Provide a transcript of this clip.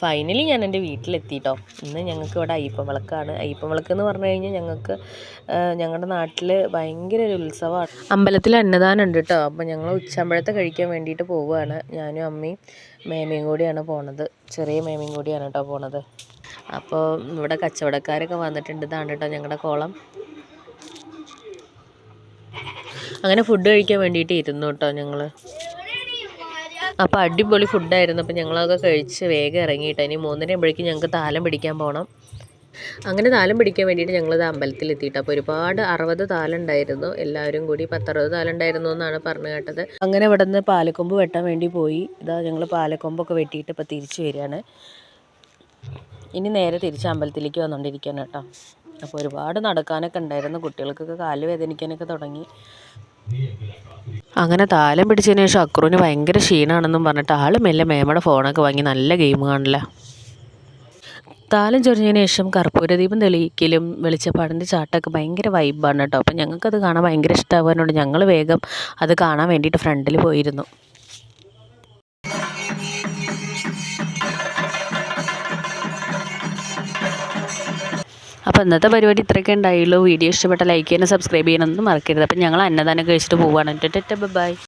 Finally ഞാൻ എന്റെ വീട്ടിലെത്തിയിട്ടോ ഇന്ന് ഞങ്ങൾക്ക് ഇവിടെ അയ്യപ്പം വിളക്കാണ് അയ്യപ്പം വിളക്ക് എന്ന് പറഞ്ഞു കഴിഞ്ഞാൽ ഞങ്ങൾക്ക് ഞങ്ങളുടെ നാട്ടിൽ ഭയങ്കര ഒരു ഉത്സവമാണ്. അമ്പലത്തിൽ അന്നദാനം ഉണ്ട് കേട്ടോ. അപ്പോൾ ഞങ്ങൾ ഉച്ചമ്പഴത്തെ കഴിക്കാൻ വേണ്ടിയിട്ട് പോവുകയാണ്. ഞാനും അമ്മയും മേമയും കൂടിയാണ് പോണത്. ചെറിയ മേമയും കൂടിയാണ് കേട്ടോ പോണത്. അപ്പോൾ ഇവിടെ കച്ചവടക്കാരൊക്കെ വന്നിട്ടുണ്ട്. ഇതാണ് കേട്ടോ ഞങ്ങളുടെ കോളം. അങ്ങനെ ഫുഡ് കഴിക്കാൻ വേണ്ടിയിട്ട് ഇരുന്നു കേട്ടോ ഞങ്ങൾ അപ്പോൾ അടിപൊളി ഫുഡായിരുന്നു. അപ്പോൾ ഞങ്ങളൊക്കെ കഴിച്ച് വേഗം ഇറങ്ങിയിട്ട് ഇനി മൂന്നര ആകുമ്പോഴേക്കും ഞങ്ങൾക്ക് താലം പിടിക്കാൻ പോകണം അങ്ങനെ താലം പിടിക്കാൻ വേണ്ടിയിട്ട് ഞങ്ങളത് അമ്പലത്തിൽ എത്തിയിട്ട് അപ്പോൾ ഒരുപാട് അറുപത് താലുണ്ടായിരുന്നു എല്ലാവരും കൂടി പത്തറുപത് താലുണ്ടായിരുന്നു എന്നാണ് പറഞ്ഞു കേട്ടത്. അങ്ങനെ ഇവിടെ നിന്ന് പാലക്കൊമ്പ് വെട്ടാൻ വേണ്ടി പോയി. ഇതാ ഞങ്ങൾ പാലക്കൊമ്പൊക്കെ വെട്ടിയിട്ട് ഇപ്പോൾ തിരിച്ചു വരികയാണ്. ഇനി നേരെ തിരിച്ച് അമ്പലത്തിലേക്ക് വന്നുകൊണ്ടിരിക്കുകയാണ് കേട്ടോ അപ്പോൾ ഒരുപാട് നടക്കാനൊക്കെ ഉണ്ടായിരുന്നു. കുട്ടികൾക്കൊക്കെ കാൽ വേദനിക്കാനൊക്കെ തുടങ്ങി. അങ്ങനെ താലം പിടിച്ചതിന് ശേഷം അക്രൂന് ഭയങ്കര ക്ഷീണമാണെന്നും പറഞ്ഞിട്ട് ആൾ മെല്ലെ മേമയുടെ ഫോണൊക്കെ വാങ്ങി നല്ല ഗെയിം കാണില്ല. താലം ചൊരിഞ്ഞതിന് ശേഷം കർപ്പൂരദീപം തെളിയിക്കലും വെളിച്ചപ്പാടിന്റെ ചാട്ടമൊക്കെ ഭയങ്കര വൈബാണ് കേട്ടോ. അപ്പം ഞങ്ങൾക്കത് കാണാൻ ഭയങ്കര ഇഷ്ടമാകാനുണ്ട് ഞങ്ങൾ വേഗം അത് കാണാൻ വേണ്ടിയിട്ട് ഫ്രണ്ടിൽ പോയിരുന്നു. അപ്പോൾ ഇന്നത്തെ പരിപാടി ഇത്രയൊക്കെ ഉണ്ടായുള്ളൂ. വീഡിയോ ഇഷ്ടപ്പെട്ട ലൈക്ക് ചെയ്യാനും സബ്സ്ക്രൈബ് ചെയ്യാനൊന്നും മറക്കരുത്. അപ്പോൾ ഞങ്ങൾ അന്നദാനം കഴിച്ചിട്ട് പോവുകയാണ് ബൈ